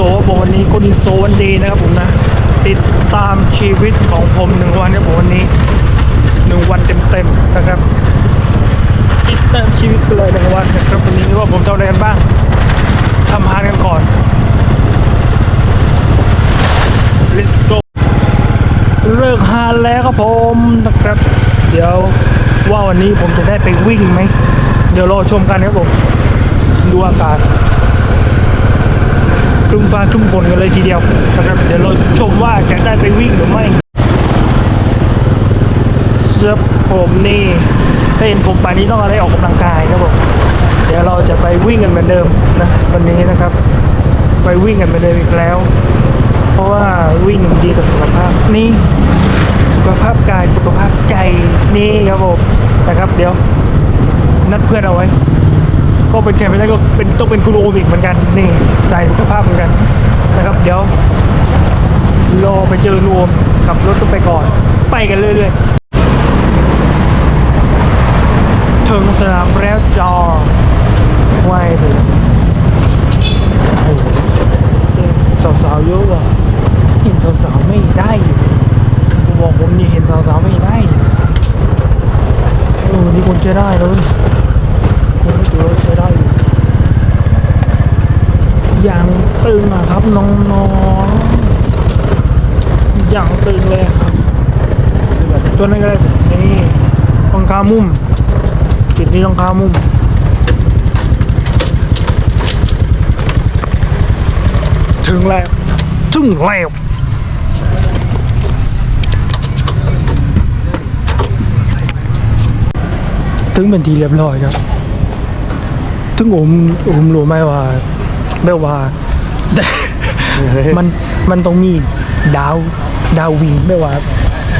บอกวันนี้คนโซวันดีนะครับผมนะ ติดตามชีวิตของผมหนึ่งวันครับผมวันนี้หนึ่งวันเต็มๆนะครับ ติดตามชีวิตเลยหนึ่งวันนะครับวันนี้ว่าผมทำอะไรกันบ้างทำฮานกันก่อน let's go เลิกฮานแล้วครับผมนะครับ เดี๋ยวว่าวันนี้ผมจะได้ไปวิ่งไหม เดี๋ยวรอชมกันครับผม ดูอากาศ ครึ้มฟ้าครึ้มฝนกันเลยทีเดียวนะครับเดี๋ยวเราชมว่าจะได้ไปวิ่งหรือไม่เสื้อผมนี่ถ้าเห็นผมป่านนี้ต้องอะไรออกกำลังกายครับผมเดี๋ยวเราจะไปวิ่งกันเหมือนเดิมนะวันนี้นะครับ ไปวิ่งกันเหมือนเดิมอีกแล้ว เพราะว่าวิ่งดีกับสุขภาพนี่สุขภาพกายสุขภาพใจนี่ครับผมนะครับ เดี๋ยวนัดเพื่อนเอาไว้ ก็เป็นแค่ไม่ได้ก็เป็นต้องเป็นคุณโอมิกเหมือนกันนี่สายสุขภาพเหมือนกันนะครับ เดี๋ยวรอไปเจอนูโอมขับรถต้องไปก่อน ไปกันเรื่อยๆถึงสนามแล้วจอไหวเลยโอ้โหสาวๆเยอะว่ะเห็นสาวๆไม่ได้อยู่ผมบอกผมนี่เห็นสาวๆไม่ได้อยู่เออนี่คนใช้ได้เลย คนไม่ถือว่าใช้ได้อยู่อย่างตึงอะครับน้องๆอย่างตึงเลยครับ ตัวนั้นก็ได้นี่รองเท้ามุมจุดนี้รองเท้ามุมถึงแล้วถึงแล้วถึงเป็นทีเรียบร้อยครับ ถึงผมผมรู้ไหมว่าแบบว่า มันมันต้องมีดาวดาววิ่งไม่ว่า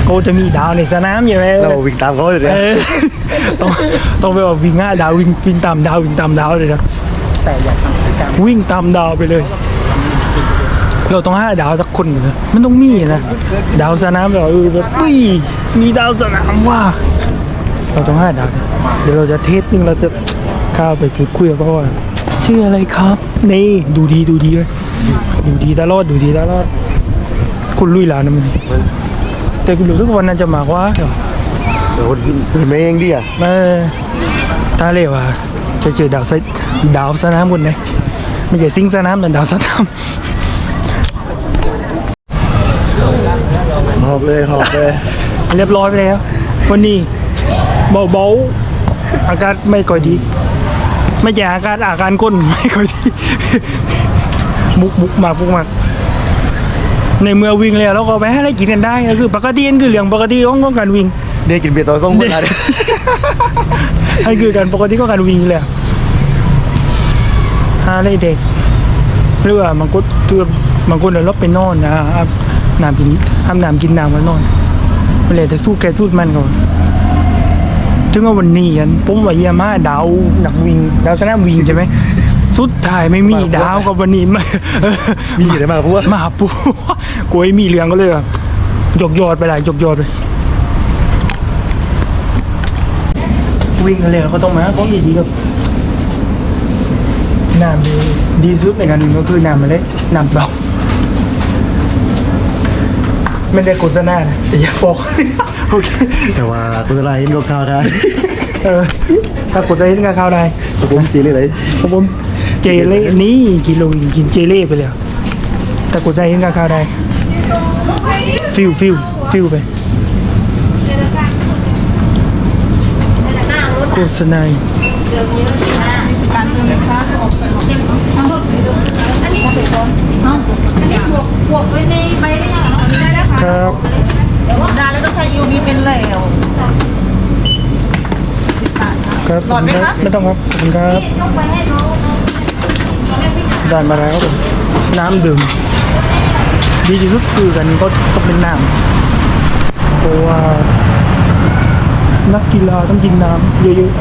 เขาจะมีดาวในสนามใช่ไหมเราวิ่งตามเขาเลยเอนะอต้องต้องไปว่าวิ่งห้าดาววิ่งวิ่งตามดาววิ่งตามดาวเลยนะแต่อยากทำกิจกรรมวิ่งตามดาวไปเลย เราต้องห้าดาวสักคนหนึ่งนะมันต้องมีนะดาวสนามแบบเออแบบอุ้ยมีดาวสนามว่า เราต้องห้าดาว เดี๋ยวเราจะเทสนึงเราจะ เข้าไปพูดคุยกับเขาว่าชื่ออะไรครับ นี่ดูดีดูดีเลยดูดีตลอดดูดีตลอดคุณลุยหลานนะมันแต่คุณรู้สึกว่าวันนั้นจะมากกว่าเดี๋ยวคนขึ้นมาเองดิอะเออถ้าเรียกว่าจะเจอดาวไซดาวสนามคนไหนไม่ใช่ซิงสนามแต่ดาวสนามหอบเลยหอบเลยเรียบร้อยไปแล้ววันนี้เบาๆอากาศไม่ค่อยดี ไม่ใช่อากาศอาการก้นไม่ค่อยดีบุกบุกมาบุกมาในเมื่อวิ่งแล้วเราก็ไปให้อะไรกินกันได้ก็คือปกตินั่นคือเรื่องปกติของของการวิ่งเนี่ยกินเบียร์ต่อส่งคนละเนี่ยนั่นคือการปกติของการวิ่งเลยหาอะไรเด็กหรือว่าบางคนคือบางคนเดี๋ยวเราไปนอนนะอาบน้ำกินอาบน้ำกินน้ำแล้วนอนไม่เลยแต่สู้แกสู้มันก่อน ถึงว่าวันนี้กันผมว่าเยี่ยมมากดาวหนักวิ่งดาวสนามวิ่งใช่ไหมสุดท้ายไม่มีดาวกับวันนี้มามีอะไรมากเพราะว่ามาหาปูกลัวไอ้มีเรื่องก็เลยแบบจกยอดไปหลายจกยอดไปวิ่งกันเลยก็ต้องมาเขาดีๆกับน้ำดีดีสุดในการวิ่งก็คือน้ำมาเลยน้ำเบา ไม่ได้โฆษณานะแต่อยากบอกโอเคแต่ว่าคนละเห็นก็ข่าวได้เออถ้ากดได้ก็เข้าได้ผมจีเลยเลยครับผมเจเล่นี่กินโลวิงกินเจเล่ไปเลยแต่กดใจเห็นก็เข้าได้ฟิวฟิวฟิวไปโฆษณา การเงินนะคะอันนี้อันนี้บวกบวกไว้ในใบได้ยังอันนี้ได้แล้วค่ะ ครับ ได้แล้วต้องใช้ยูวีเป็นเหลว ครับหลอดไหมคะไม่ต้องครับขอบคุณครับต้องไปให้น้องน้องได้มาแล้วครับผมน้ำดื่มดีที่สุดคือกันก็ต้องเป็นน้ำเพราะว่านักกีฬาต้องกินน้ำเยอะๆ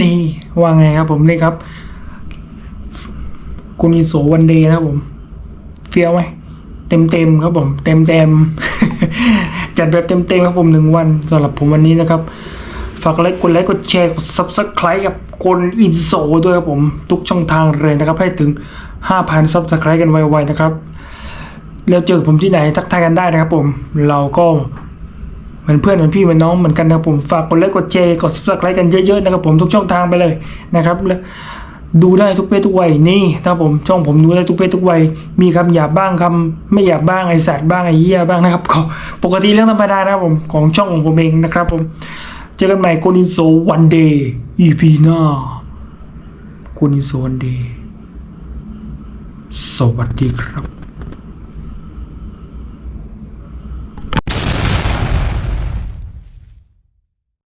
นี่ว่าไงครับผมนี่ครับ คุณอิโสวันเดย์นะครับผมเฟี้ยวไหม เต็มเต็มๆครับผม เต็มเต็มๆจัดแบบเต็มเต็มๆครับผมหนึ่งวันสำหรับผมวันนี้นะครับ ฝากไลค์กดไลค์กดแชร์กด subscribe กับคนอินโซด้วยครับผม ทุกช่องทางเลยนะครับ ให้ถึง 5,000 subscribe กันไวๆนะครับ แล้วเจอผมที่ไหนทักทายกันได้นะครับผม เราก็เหมือนเพื่อนเหมือนพี่เหมือนน้องเหมือนกันนะครับผมฝากกดไลค์กดแชร์กด subscribe กันเยอะๆนะครับผมทุกช่องทางไปเลยนะครับแล้ว ดูได้ทุกเพศทุกวัยนี่นะครับผมช่องผมดูได้ทุกเพศทุกวัยมีคำหยาบบ้างคำไม่หยาบบ้างไอสัตว์บ้างไอเหี้ยบ้างนะครับก็ปกติเรื่องธรรมดานะครับผมของช่องของผมเองนะครับผมเจอกันใหม่กูนิโซวันเดย์ EP หน้ากูนิโซวันเดย์สวัสดีครับ